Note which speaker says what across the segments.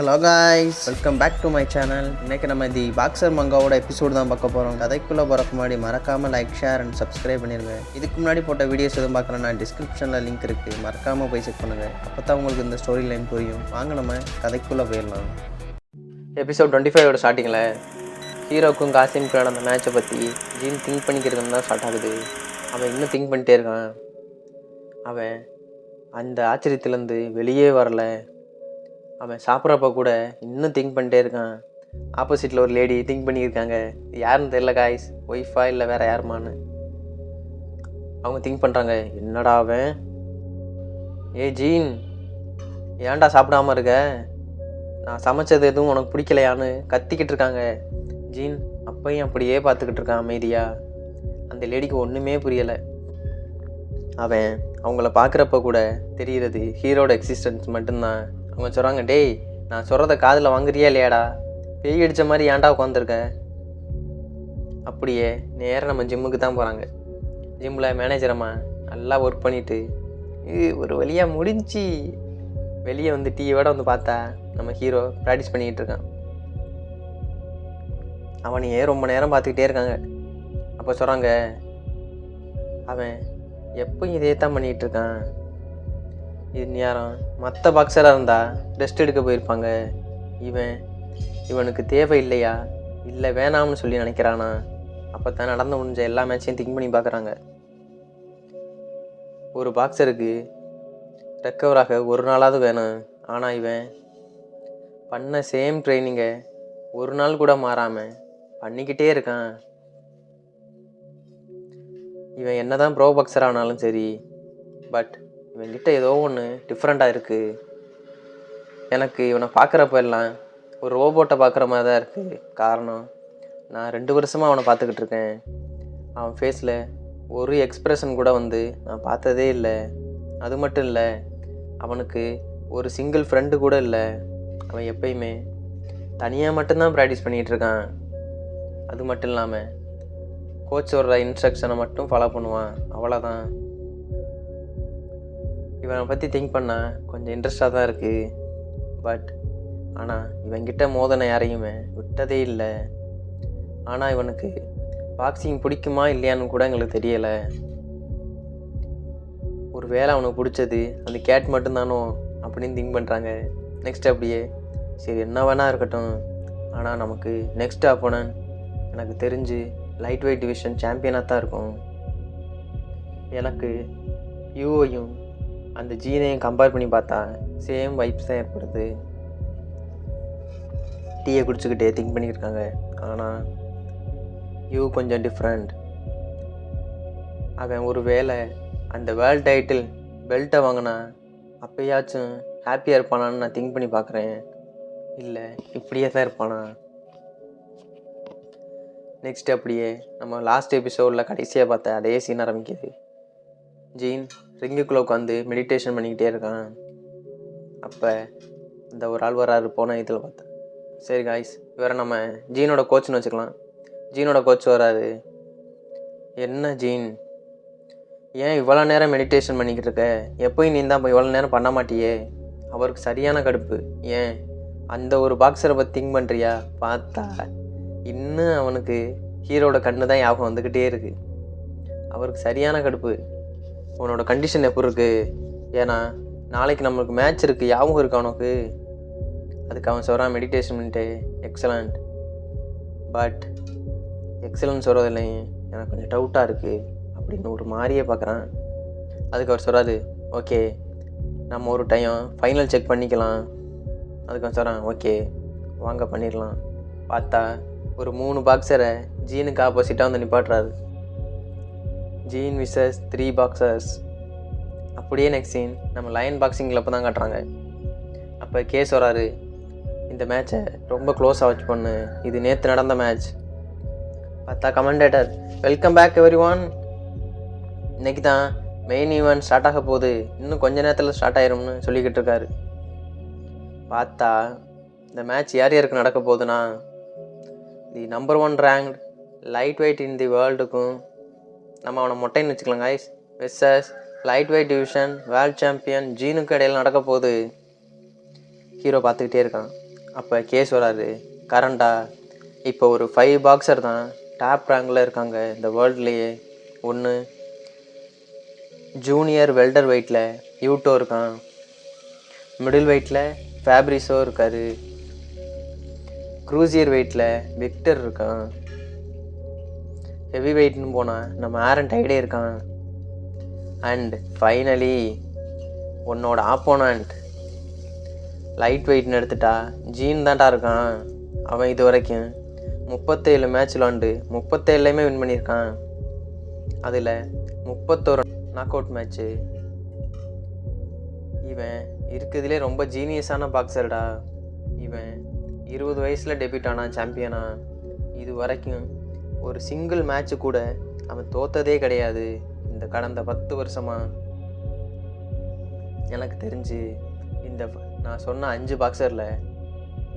Speaker 1: Hello guys welcome back to my channel இன்றைக்கி நம்ம தி boxer மங்காவோட episode தான் பார்க்க போகிறோம் கதைக்குள்ளே போகிறக்கு முன்னாடி மறக்காமல் லைக் ஷேர் அண்ட் சப்ஸ்கிரைப் பண்ணிடுங்க இதுக்கு முன்னாடி போட்ட வீடியோஸ் எதுவும் பார்க்குறேன்னா டிஸ்கிரிப்ஷனில் லிங்க் இருக்குது மறக்காமல் போய் செக் பண்ணுங்கள் அப்போ தான் உங்களுக்கு இந்த ஸ்டோரி லைன் புரியும். வாங்க நம்ம கதைக்குள்ளே போயிடலாம். எபிசோட் டுவெண்ட்டி ஃபைவோட ஸ்டார்டிங்கில் ஹீரோக்கும் காசிமுக்கும் நடந்த மேட்சை பற்றி ஜீன் திங்க் பண்ணிக்கிறதுன்னு தான் ஸ்டார்ட் ஆகுது. அவன் இன்னும் திங்க் பண்ணிட்டே இருக்கான். அவன் அந்த ஆச்சரியத்துலேருந்து வெளியே வரல. அவன் சாப்பிட்றப்ப கூட இன்னும் திங்க் பண்ணிட்டே இருக்கான். ஆப்போசிட்டில் ஒரு லேடி திங்க் பண்ணியிருக்காங்க. யாருன்னு தெரியல காய்ஸ் ஒய்ஃபா இல்லை வேறு யாருமான்னு. அவங்க திங்க் பண்ணுறாங்க என்னடா அவன்? ஏ ஜீன் ஏன்டா சாப்பிடாம இருக்க? நான் சமைச்சது எதுவும் உனக்கு பிடிக்கலையான்னு கத்திக்கிட்டு இருக்காங்க. ஜீன் அப்பையும் அப்படியே பார்த்துக்கிட்டு இருக்கான் அமைதியா. அந்த லேடிக்கு ஒன்றுமே புரியலை. அவன் அவங்கள பார்க்குறப்ப கூட தெரிகிறது ஹீரோட எக்ஸிஸ்டன்ஸ் மட்டும்தான். அவங்க சொல்கிறாங்க டேய் நான் சொல்கிறத காதில் வாங்குறியா இல்லையாடா? பேய் அடித்த மாதிரி ஏன்டா உட்காந்துருக்க அப்படியே நேராக நம்ம ஜிம்முக்கு தான் போகிறாங்க ஜிம்மில் மேனேஜர் அம்மா நல்லா ஒர்க் பண்ணிட்டு இது ஒரு வழியாக முடிஞ்சு வெளியே வந்து டீயோட வந்து பார்த்தா நம்ம ஹீரோ ப்ராக்டிஸ் பண்ணிக்கிட்டு இருக்கான். அவனையே ரொம்ப நேரம் பார்த்துக்கிட்டே இருக்காங்க. அப்போ சொல்கிறாங்க அவன் எப்போ இதே தான் பண்ணிகிட்டு இருக்கான். இது நேரம். மற்ற பாக்ஸராக இருந்தால் ரெஸ்ட் எடுக்க போயிருப்பாங்க. இவன் இவனுக்கு தேவை இல்லையா இல்லை வேணாம்னு சொல்லி நினைக்கிறானா? அப்போ தான் நடந்து முடிஞ்ச எல்லா மேட்சையும் திங்க் பண்ணி பார்க்குறாங்க. ஒரு பாக்ஸருக்கு ரெக்கவராக ஒரு நாளாவது வேணும். ஆனால் இவன் பண்ண சேம் ட்ரைனிங்கை ஒரு நாள் கூட மாறாமல் பண்ணிக்கிட்டே இருக்கான். இவன் என்ன தான் ப்ரோ பாக்ஸர் ஆனாலும் சரி பட் இவன்கிட்ட ஏதோ ஒன்று டிஃப்ரெண்ட்டாக இருக்குது எனக்கு இவனை பார்க்குறப்ப எல்லாம் ஒரு ரோபோட்டை பார்க்குற மாதிரி தான் இருக்குது காரணம் நான் ரெண்டு வருஷமாக அவனை பார்த்துக்கிட்டு இருக்கேன். அவன் ஃபேஸில் ஒரு எக்ஸ்ப்ரெஷன் கூட வந்து நான் பார்த்ததே இல்லை. அது மட்டும் இல்லை அவனுக்கு ஒரு சிங்கிள் ஃப்ரெண்டு கூட இல்லை. அவன் எப்பயுமே தனியாக மட்டும்தான் ப்ராக்டிஸ் பண்ணிகிட்டு இருக்கான். அது மட்டும் இல்லாமல் கோச் இன்ஸ்ட்ரக்ஷனை மட்டும் ஃபாலோ பண்ணுவான். அவ்வளோதான் இவனை பற்றி திங்க் பண்ணால் கொஞ்சம் இன்ட்ரெஸ்டாக தான் இருக்குது பட் ஆனால் இவன்கிட்ட மோதனை யாரையுமே விட்டதே இல்லை. ஆனால் இவனுக்கு பாக்ஸிங் பிடிக்குமா இல்லையான்னு கூட எங்களுக்கு தெரியலை. ஒரு வேளை அவனுக்கு பிடிச்சது அந்த கேட் மட்டும்தானோ அப்படின்னு திங்க் பண்ணுறாங்க நெக்ஸ்ட் அப்படியே சரி என்ன வேணா இருக்கட்டும். ஆனால் நமக்கு நெக்ஸ்ட் அப்போனன் எனக்கு தெரிஞ்சு லைட் வெயிட் டிவிஷன் சாம்பியனாக தான் இருக்கும். எனக்கு யூஓயும் அந்த ஜீனையும் கம்பேர் பண்ணி பார்த்தா சேம் வைப்ஸ் தான் ஏற்படுது. டீயை குடிச்சுக்கிட்டே திங்க் பண்ணியிருக்காங்க. ஆனால் யூ கொஞ்சம் டிஃப்ரெண்ட் அவன் ஒரு வேளை அந்த வேர்ல்ட் டைட்டில் பெல்ட்டை வாங்கினா அப்பயாச்சும் ஹாப்பியாக இருப்பானான்னு நான் திங்க் பண்ணி பார்க்குறேன். இல்லை இப்படியே தான் இருப்பானா? நெக்ஸ்ட் அப்படியே நம்ம லாஸ்ட் எபிசோடில் கடைசியாக பார்த்த அதே சீன் ஆரம்பிக்குது. ஜீன் ரிங்குக்குள்ளே உட்காந்து மெடிடேஷன் பண்ணிக்கிட்டே இருக்கான். அப்போ இந்த ஒரு ஆள் வராரு போன இதில் பார்த்தேன். சரி காய்ஸ் இவரை நம்ம ஜீனோட கோச்னு வச்சுக்கலாம். ஜீனோட கோச் வராரு என்ன ஜீன்? ஏன் இவ்வளோ நேரம் மெடிடேஷன் பண்ணிக்கிட்டு இருக்க? எப்போயும் நீ தான் இவ்வளோ நேரம் பண்ண மாட்டியே? அவருக்கு சரியான கடுப்பு. ஏன்? அந்த ஒரு பாக்ஸரை பற்றி திங்க் பண்ணுறியா பார்த்தா இன்னும் அவனுக்கு ஹீரோட கண்ணு தான் ஞாபகம் வந்துக்கிட்டே இருக்குது அவருக்கு சரியான கடுப்பு. உன்னோட கண்டிஷன் எப்படி இருக்குது ஏன்னா நாளைக்கு நம்மளுக்கு மேட்ச் இருக்குது யாவும் இருக்கு அவனுக்கு அதுக்கு அவன் சொல்கிறான் மெடிடேஷன் பண்ணிட்டு எக்ஸலண்ட் பட் எக்ஸலன்ட் சொல்கிறதில்லை எனக்கு கொஞ்சம் டவுட்டாக இருக்குது அப்படின்னு ஒரு மாதிரியே பார்க்குறான். அதுக்கு அவர் சொல்கிறாரு ஓகே நம்ம ஒரு டைம் ஃபைனல் செக் பண்ணிக்கலாம். அதுக்கு அவன் சொல்கிறான் ஓகே வாங்க பண்ணிடலாம். பார்த்தா ஒரு மூணு பாக்ஸரை ஜீனுக்கு ஆப்போசிட்டாக வந்து நிப்பாட்டுறாரு. ஜீன் விசஸ் த்ரீ பாக்ஸர்ஸ் அப்படியே நெக்ஸ்ட் சீன் நம்ம லைன் பாக்ஸிங்கில் அப்போ தான் காட்டுறாங்க. அப்போ கேஸ் வராரு. இந்த மேட்சை ரொம்ப க்ளோஸாக வச்சு பண்ணு. இது நேற்று நடந்த மேட்ச் பார்த்தா commentator welcome back everyone இன்றைக்கி தான் மெயின் ஈவெண்ட் ஸ்டார்ட் ஆக போகுது. இன்னும் கொஞ்ச நேரத்தில் ஸ்டார்ட் ஆயிரும்னு சொல்லிக்கிட்டு இருக்காரு. பார்த்தா இந்த மேட்ச் யார் யாருக்கு நடக்க போகுதுன்னா the number one rank lightweight in the வேர்ல்டுக்கும் நம்ம அவனை மொட்டைன்னு வச்சுக்கலாம் guys versus lightweight division world champion ஜீனுக்கு இடையில் நடக்க போகுது. ஹீரோ பார்த்துக்கிட்டே இருக்கான். அப்போ கேஸ் வராது. கரண்டா இப்போ ஒரு ஃபைவ் பாக்ஸர் தான் டாப் ரேங்கில் இருக்காங்க இந்த வேர்ல்ட்லேயே ஒன்று ஜூனியர் வெல்டர் வெயிட்டில் யூட்டோ இருக்கான். மிடில் வெயிட்டில் ஃபேப்ரிஸோ இருக்காரு. க்ரூசியர் வெயிட்டில் விக்டர் இருக்கான். ஹெவி வெயிட்னு போனால் நம்ம ஆரன் டைடே இருக்கான். அண்ட் ஃபைனலி உன்னோட ஆப்போனண்ட் லைட் வெயிட்னு எடுத்துட்டா ஜீன் தான்டா இருக்கான். அவன் இது வரைக்கும் முப்பத்தேழு மேட்ச் விளாண்டு முப்பத்தேழுலையுமே வின் பண்ணியிருக்கான். அதில் முப்பத்தோரு நாக் அவுட் மேட்ச்சு இவன் இருக்கிறதுலே ரொம்ப ஜீனியஸான பாக்ஸர்டா இவன் இருபது வயசில் டெபியூட் ஆனான் சாம்பியனா இது வரைக்கும் ஒரு சிங்கிள் மேட்ச்சு கூட அவன் தோத்ததே கிடையாது. இந்த கடந்த பத்து வருஷமா. எனக்கு தெரிஞ்சு இந்த நான் சொன்ன அஞ்சு பாக்ஸரில்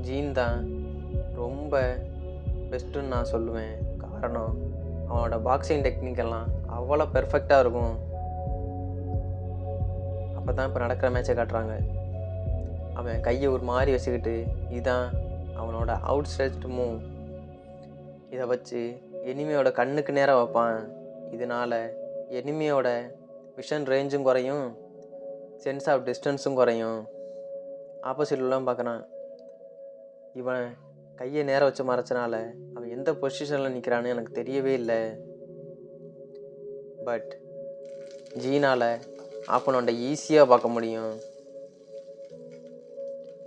Speaker 1: ஜீன் தான் ரொம்ப பெஸ்ட்டுன்னு நான் சொல்லுவேன். காரணம் அவனோட பாக்ஸிங் டெக்னிக் எல்லாம் அவ்வளோ பெர்ஃபெக்டாக இருக்கும். அப்போ தான் இப்போ நடக்கிற மேட்சை காட்டுறாங்க. அவன் கையை ஒரு மாதிரி வச்சுக்கிட்டு இதுதான் அவனோட அவுட் ஸ்ட்ரெச்ட் மூவ் இதை வச்சு எனிமையோட கண்ணுக்கு நேராக வைப்பான். இதனால் எனிமையோட விஷன் ரேஞ்சும் குறையும். சென்ஸ் ஆஃப் டிஸ்டன்ஸும் குறையும். ஆப்போசிட்லாம் பார்க்குறான். இவன் கையை நேரம் வச்சு மறைச்சனால அவன் எந்த பொசிஷனில் நிற்கிறான்னு எனக்கு தெரியவே இல்லை. பட் ஜீனால் ஆப்பனோண்ட ஈஸியாக பார்க்க முடியும்.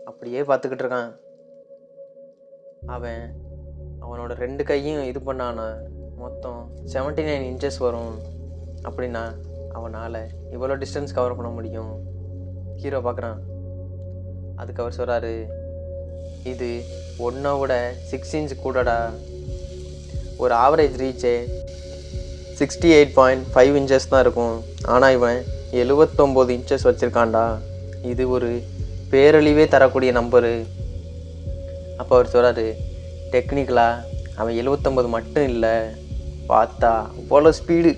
Speaker 1: அப்படியே பார்த்துக்கிட்டு இருக்கான். அவன் அவனோட ரெண்டு கையும் இது பண்ணானா? மொத்தம் 79 நைன் இன்ச்சஸ் வரும். அப்படின்னா அவனால் இவ்வளோ டிஸ்டன்ஸ் கவர் பண்ண முடியும்? ஹீரோ பார்க்குறான். அதுக்கு அவர் சொல்கிறாரு இது ஒன்றை விட சிக்ஸ் இன்ச் கூடடா. ஒரு average ரீச்சே sixty eight point five inches தான் இருக்கும். ஆனால் இவன் எழுவத்தொம்போது இன்ச்சஸ் வச்சுருக்கான்டா. இது ஒரு பேரழிவே தரக்கூடிய நம்பரு அப்போ அவர் சொல்கிறாரு டெக்னிக்கலாக அவன் எழுவத்தொம்பது மட்டும் இல்லை. பார்த்தா அவ்வளோ ஸ்பீடு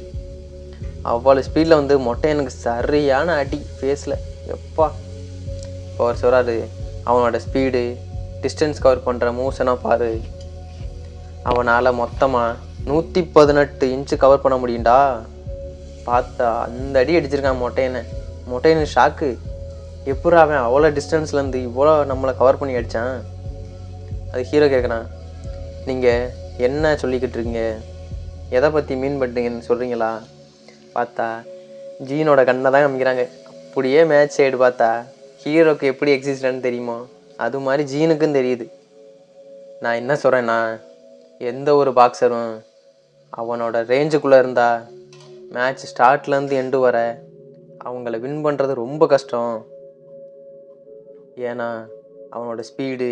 Speaker 1: அவ்வளோ ஸ்பீடில் வந்து மொட்டை எனக்கு சரியான அடி ஃபேஸில் எப்பா? இப்போ அவர் சொல்கிறாரு அவனோட ஸ்பீடு டிஸ்டன்ஸ் கவர் பண்ணுற மூவ்ஸ் பாரு. அவனால் மொத்தமாக நூற்றி பதினெட்டு இன்ச்சு கவர் பண்ண முடியும்டா. பார்த்தா அந்த அடி அடிச்சிருக்கான் மொட்டையனை. மொட்டையனு ஷாக்கு எப்படி அவன் அவ்வளோ டிஸ்டன்ஸ்லேருந்து இவ்வளோ நம்மளை கவர் பண்ணி அடித்தான் அது ஹீரோ கேட்குறான் நீங்கள் என்ன சொல்லிக்கிட்டு இருக்கீங்க எதை பற்றி மீன் பண்ணுறீங்கன்னு சொல்கிறீங்களா பார்த்தா ஜீனோட கண்ணை தான் காமிக்கிறாங்க. அப்படியே மேட்ச் சைடு பார்த்தா ஹீரோக்கு எப்படி எக்ஸிஸ்டன்ட் தெரியுமோ? அது மாதிரி ஜீனுக்கும் தெரியுது. நான் என்ன சொல்கிறேன்னா எந்த ஒரு பாக்ஸரும் அவனோட ரேஞ்சுக்குள்ளே இருந்தா மேட்ச் ஸ்டார்ட்லேருந்து எண்டு வர அவங்கள வின் பண்ணுறது ரொம்ப கஷ்டம். ஏன்னா அவனோட ஸ்பீடு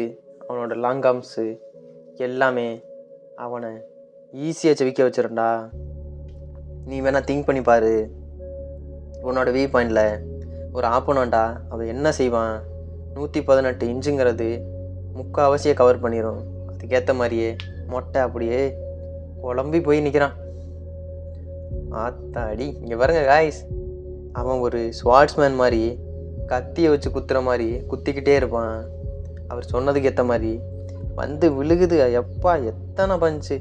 Speaker 1: அவனோட லாங் ஆம்ஸு எல்லாமே அவனை ஈஸியாக செவிக்க வச்சிருண்டா நீ வேணால் திங்க் பண்ணி பாரு. உன்னோட வியூ பாயிண்டில் ஒரு ஆப்போனண்டா அவன் என்ன செய்வான்? நூற்றி பதினெட்டு இன்ச்சுங்கிறது முக்கால்வாசியை கவர் பண்ணிடும் அதுக்கேற்ற மாதிரியே மொட்டை அப்படியே குழம்பி போய் நிற்கிறான் ஆத்தாடி இங்கே பாருங்க காய்ஸ் அவன் ஒரு ஸ்வாட்ஸ்மேன் மாதிரி கத்தியை வச்சு குத்துற மாதிரி குத்திக்கிட்டே இருப்பான். அவர் சொன்னதுக்கு ஏற்ற மாதிரி வந்து விழுகுது. எப்பா எத்தனை பஞ்சு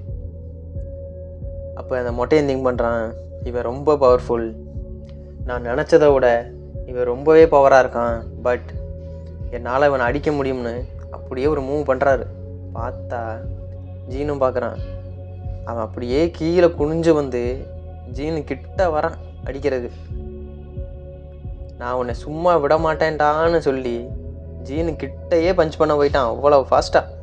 Speaker 1: அப்போ அந்த மொட்டையன் திங்க் பண்ணுறான் இவன் ரொம்ப பவர்ஃபுல் நான் நினச்சதை விட இவன் ரொம்பவே பவராக இருக்கான். பட் என்னால் இவனை அடிக்க முடியும்னு அப்படியே ஒரு மூவ் பண்ணுறாரு பார்த்தா ஜீனும் பார்க்குறான். அவன் அப்படியே கீழே குனிஞ்சு வந்து ஜீனு கிட்ட வரான் அடிக்கிறது. நான் உன்னை சும்மா விட மாட்டேன்டான்னு சொல்லி ஜீனு கிட்டையே பஞ்ச் பண்ண போயிட்டான். அவ்வளோ ஃபாஸ்ட்டாக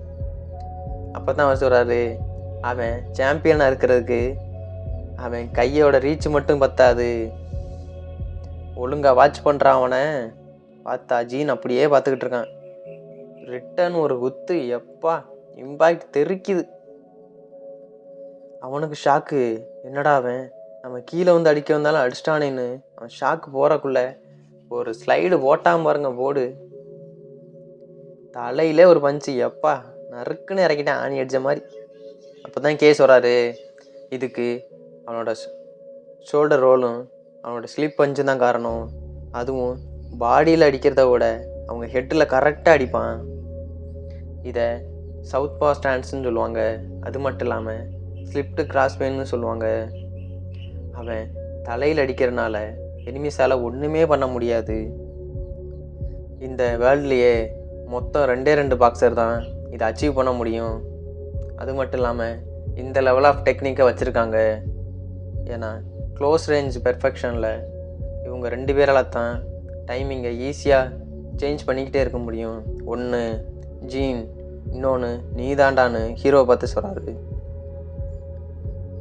Speaker 1: அப்போ தான் அவர் சொல்கிறாரு அவன் சாம்பியனாக இருக்கிறதுக்கு அவன் கையோட ரீச் மட்டும் பத்தாது. ஒழுங்காக வாட்ச் பண்ணுறான் அவனை. பார்த்தா ஜீன் அப்படியே பார்த்துக்கிட்டு இருக்கான். ரிட்டன் ஒரு குத்து எப்பா இம்பாக்ட் தெறிக்குது அவனுக்கு ஷாக்கு என்னடா அவன்? நம்ம கீழே வந்து அடிக்க வந்தாலும் அடிச்சிட்டானேன்னு அவன் ஷாக்கு போகிறக்குள்ள ஒரு ஸ்லைடு போட்டாமல் பாருங்க போடு. தலையிலே ஒரு பஞ்சு எப்பா நறுக்குன்னு இறக்கிட்டேன். ஆணி அடித்த மாதிரி. அப்போ தான் கேஸ் வராரு இதுக்கு அவனோட ஷோல்டர் ரோலும் அவனோட ஸ்லிப் பஞ்சும் தான் காரணம். அதுவும் பாடியில் அடிக்கிறத விட அவங்க ஹெட்டில் கரெக்டாக அடிப்பான். இதை சவுத் பா ஸ்டான்ஸ்ன்னு சொல்லுவாங்க. அது மட்டும் இல்லாமல் ஸ்லிப்டு கிராஸ் பெயின்னு சொல்லுவாங்க. அவன் தலையில் அடிக்கிறனால எனிமிஸால் ஒன்றுமே பண்ண முடியாது. இந்த வேர்ல்ட்லேயே மொத்தம் ரெண்டே ரெண்டு பாக்ஸர் தான். இதை அச்சீவ் பண்ண முடியும். அது மட்டும் இல்லாமல் இந்த லெவல் ஆஃப் டெக்னிக்கை வச்சுருக்காங்க. ஏன்னா க்ளோஸ் ரேஞ்ச் பெர்ஃபெக்ஷனில் இவங்க ரெண்டு பேரால் தான் டைமிங்கை ஈஸியாக சேஞ்ச் பண்ணிக்கிட்டே இருக்க முடியும். ஒன்று ஜீன் இன்னொன்று நீ தாண்டான்னு ஹீரோவை பார்த்து சொல்கிறாரு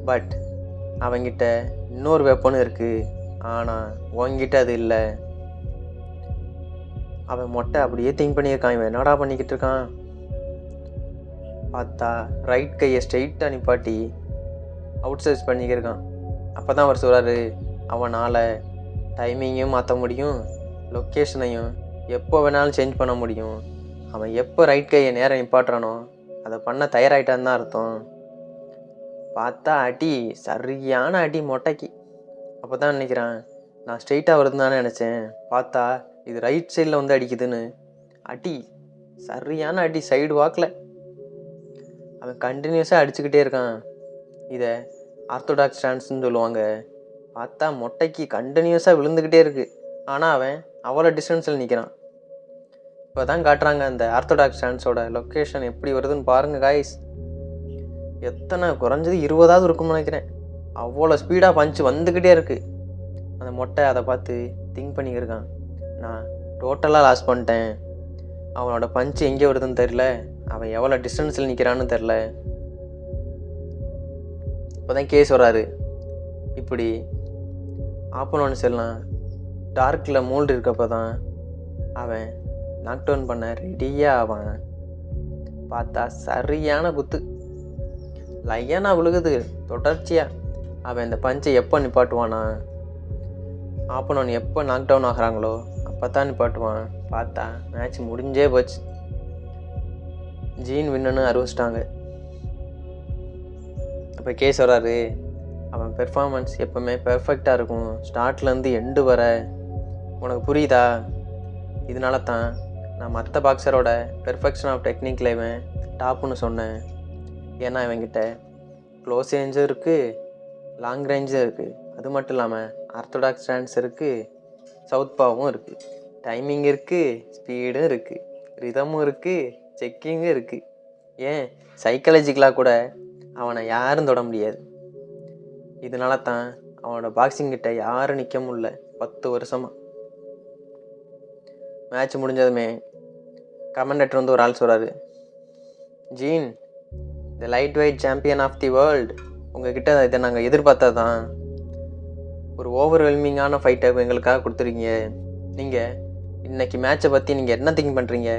Speaker 1: பட் அவங்கிட்ட இன்னொரு வெப்பனும் இருக்குது ஆனால் உங்ககிட்ட அது இல்லை. அவன் மொட்டை அப்படியே திங்க் பண்ணியிருக்கான். இவன் என்னடா பண்ணிக்கிட்டு இருக்கான்? பார்த்தா ரைட் கையை ஸ்ட்ரெயிட்டாக நிப்பாட்டி அவுட் சைஸ் பண்ணிக்கிருக்கான். அப்போ தான் அவர் சொல்கிறாரு அவனால் டைமிங்கையும் மாற்ற முடியும் லொக்கேஷனையும் எப்போ வேணாலும் சேஞ்ச் பண்ண முடியும். அவன் எப்போ ரைட் கையை நேரம் நிப்பாட்டுறானோ அதை பண்ண தயாராகிட்டான்னு தான் அர்த்தம். பார்த்தா அடி சரியான அடி மொட்டைக்கு. அப்போ தான் நினைக்கிறேன் நான் ஸ்ட்ரெயிட்டாக வருதுன்னு தானே நினச்சேன். பார்த்தா இது ரைட் சைடில் வந்து அடிக்குதுன்னு. அடி சரியான அடி சைடு வாக்கில் அவன் கண்டினியூஸாக அடிச்சுக்கிட்டே இருக்கான். இதை ஆர்த்தோடாக்ஸ் ஸ்டான்ஸ்னு சொல்லுவாங்க. பார்த்தா மொட்டைக்கு கண்டினியூஸாக விழுந்துக்கிட்டே இருக்குது ஆனால் அவன் அவ்வளோ டிஸ்டன்ஸில் நிற்கிறான் இப்போ தான் காட்டுறாங்க அந்த ஆர்த்தோடாக்ஸ் ஸ்டான்ஸோட லொக்கேஷன் எப்படி வருதுன்னு பாருங்கள் காய்ஸ் எத்தனை குறைஞ்சது இருபதாவது இருக்கும்னு நினைக்கிறேன். அவ்வளோ ஸ்பீடாக பஞ்சு வந்துக்கிட்டே இருக்குது அந்த மொட்டை அதை பார்த்து திங்க் பண்ணிக்கிருக்கான். நான் டோட்டலாக லாஸ் பண்ணிட்டேன். அவனோட பஞ்சு எங்கே வருதுன்னு தெரில அவன் எவ்வளோ டிஸ்டன்ஸில் நிற்கிறான்னு தெரில இப்போ தான் கேஸ் வராரு இப்படி ஆப்பனோன்ஸ் எல்லாம் டார்க்கில் மூல்டு இருக்கப்போ தான் அவன் நாக் டவுன் பண்ண ரெடியாக அவன் பார்த்தா சரியான குத்து. லையனா விழுகுது. தொடர்ச்சியாக அவன் இந்த பஞ்சை எப்போ நிப்பாட்டுவானா? ஆப்பனோன் எப்போ நாக் டவுன் ஆகுறாங்களோ அப்போ தான் நிப்பாட்டுவான். பார்த்தா மேட்ச் முடிஞ்சே போச்சு. ஜீன் வின்னு அறிவிச்சிட்டாங்க. அப்போ கேஸ் வராரு. அவன் பெர்ஃபார்மன்ஸ் எப்போவுமே பெர்ஃபெக்டாக இருக்கும். ஸ்டார்ட்லேருந்து எண்டு வர. உனக்கு புரியுதா? இதனால தான் நான் மற்ற பாக்ஸரோட பெர்ஃபெக்ஷன் ஆஃப் டெக்னிக்கில் இவன் டாப்புன்னு சொன்னேன். ஏன்னா இவன்கிட்ட க்ளோஸ் ரேஞ்சும் இருக்குது லாங் ரேஞ்சும் இருக்குது அது மட்டும் இல்லாமல் ஆர்த்தடாக்ஸ் ஸ்டாண்ட்ஸ் இருக்குது சவுத் பாவும் இருக்குது டைமிங் இருக்குது ஸ்பீடும் இருக்குது ரிதமும் இருக்குது செக்கிங்கும் இருக்குது ஏன்? சைக்காலஜிக்கலாக கூட அவனை யாரும் தொட முடியாது. இதனால தான் அவனோட பாக்ஸிங் கிட்ட யாரும் நிற்க முடில பத்து வருஷமாக மேட்ச் முடிஞ்சதுமே கமெண்டேட்டர் வந்து ஒரு ஆள் சொல்கிறாரு Gene the lightweight champion of the world உங்ககிட்ட இதை நாங்கள் எதிர்பார்த்தது தான் ஒரு ஓவர்வெல்மிங்கான ஃபைட்டை எங்களுக்காக கொடுத்துருக்கீங்க. நீங்கள் இன்றைக்கி மேட்சை பற்றி நீங்கள் என்ன திங்க் பண்ணுறீங்க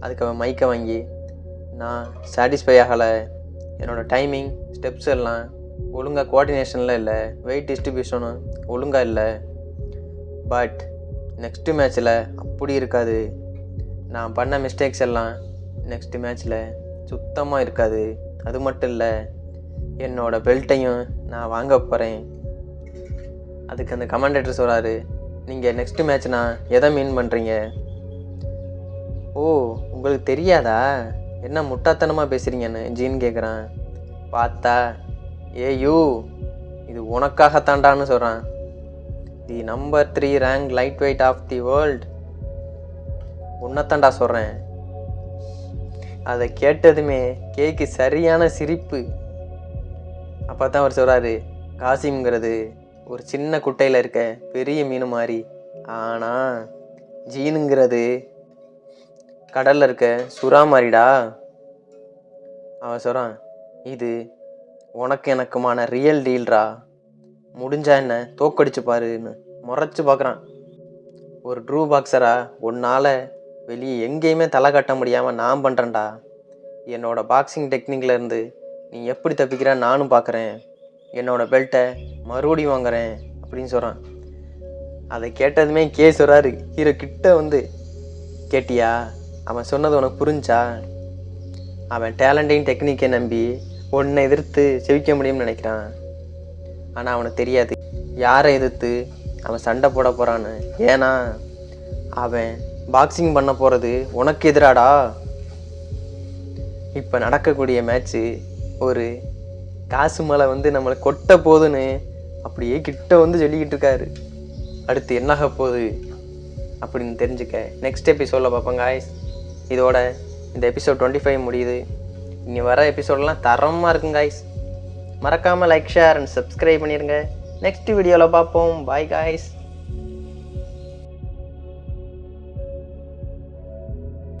Speaker 1: அதுக்கு அவன் மைக்கை வாங்கி நான் சாட்டிஸ்ஃபை ஆகலை. என்னோடய டைமிங் ஸ்டெப்ஸ் எல்லாம் ஒழுங்காக கோஆர்டினேஷனில் இல்லை வெயிட் டிஸ்ட்ரிபியூஷனும் ஒழுங்காக இல்லை. பட் நெக்ஸ்ட்டு மேட்ச்சில் அப்படி இருக்காது. நான் பண்ண மிஸ்டேக்ஸ் எல்லாம் நெக்ஸ்ட்டு மேட்ச்சில் சுத்தமாக இருக்காது. அது மட்டும் இல்லை என்னோட பெல்ட்டையும் நான் வாங்க போகிறேன் அதுக்கு அந்த கமாண்டேட்டர் சொல்கிறாரு நீங்கள் நெக்ஸ்ட்டு நான் எதை மீன் பண்ணுறீங்க ஓ உங்களுக்கு தெரியாதா? என்ன முட்டாத்தனமாக பேசுகிறீங்கன்னு ஜீன் கேட்குறான் பார்த்தா ஏ யூ இது உனக்காகத்தாண்டான்னு சொல்கிறான் the number three rank lightweight of the world. உன்னத்தாண்டா சொல்கிறேன் அதை கேட்டதுமே கேக்கு சரியான சிரிப்பு. அப்போ தான் அவர் சொல்கிறாரு காசிம்ங்கிறது ஒரு சின்ன குட்டையில் இருக்க பெரிய மீன் மாதிரி ஆனால் ஜீனுங்கிறது கடலில் இருக்க சுறா மாதிரிடா அவன் சொல்கிறான் இது உனக்கு எனக்குமான ரியல் டீல்ரா முடிஞ்சா என்ன? தோக்கடிச்சு பாருன்னு முறைச்சு பார்க்குறான் ஒரு ட்ரூ பாக்ஸரா உன்னால் வெளியே எங்கேயுமே தலை கட்ட முடியாமல் நான் பண்ணுறேன்டா என்னோட பாக்ஸிங் டெக்னிக்கில் இருந்து நீ எப்படி தப்பிக்கிற நானும் பார்க்குறேன் என்னோட பெல்ட்டை மறுபடியும் வாங்குறேன் அப்படின்னு சொல்கிறான் அதை கேட்டதுமே கே சொல்கிறாரு ஹீரோ கிட்ட வந்து கேட்டியா? அவன் சொன்னது உனக்கு புரிஞ்சா? அவன் டேலண்டையும் டெக்னிக்கை நம்பி உன்னை எதிர்த்து செவிக்க முடியும்னு நினைக்கிறான். ஆனால் அவனுக்கு தெரியாது. யாரை எதிர்த்து அவன் சண்டை போட போகிறான்னு ஏன்னா அவன் பாக்ஸிங் பண்ண போகிறது உனக்கு எதிராடா? இப்போ நடக்கக்கூடிய மேட்ச்சு ஒரு காசு மலை வந்து நம்மளை கொட்ட போதுன்னு அப்படியே கிட்ட வந்து சொல்லிக்கிட்டு இருக்காரு. அடுத்து என்னாக போகுது அப்படின்னு தெரிஞ்சுக்க. நெக்ஸ்ட் எபிசோடில் பார்ப்போம் காய்ஸ் இதோட இந்த எபிசோட் டுவெண்ட்டி ஃபைவ் முடியுது. இனி வர எபிசோடெலாம் தரமாக இருக்கும் காய்ஸ் மறக்காமல் லைக் ஷேர் அண்ட் சப்ஸ்கிரைப் பண்ணிடுங்க நெக்ஸ்ட் வீடியோவில் பார்ப்போம். Bye guys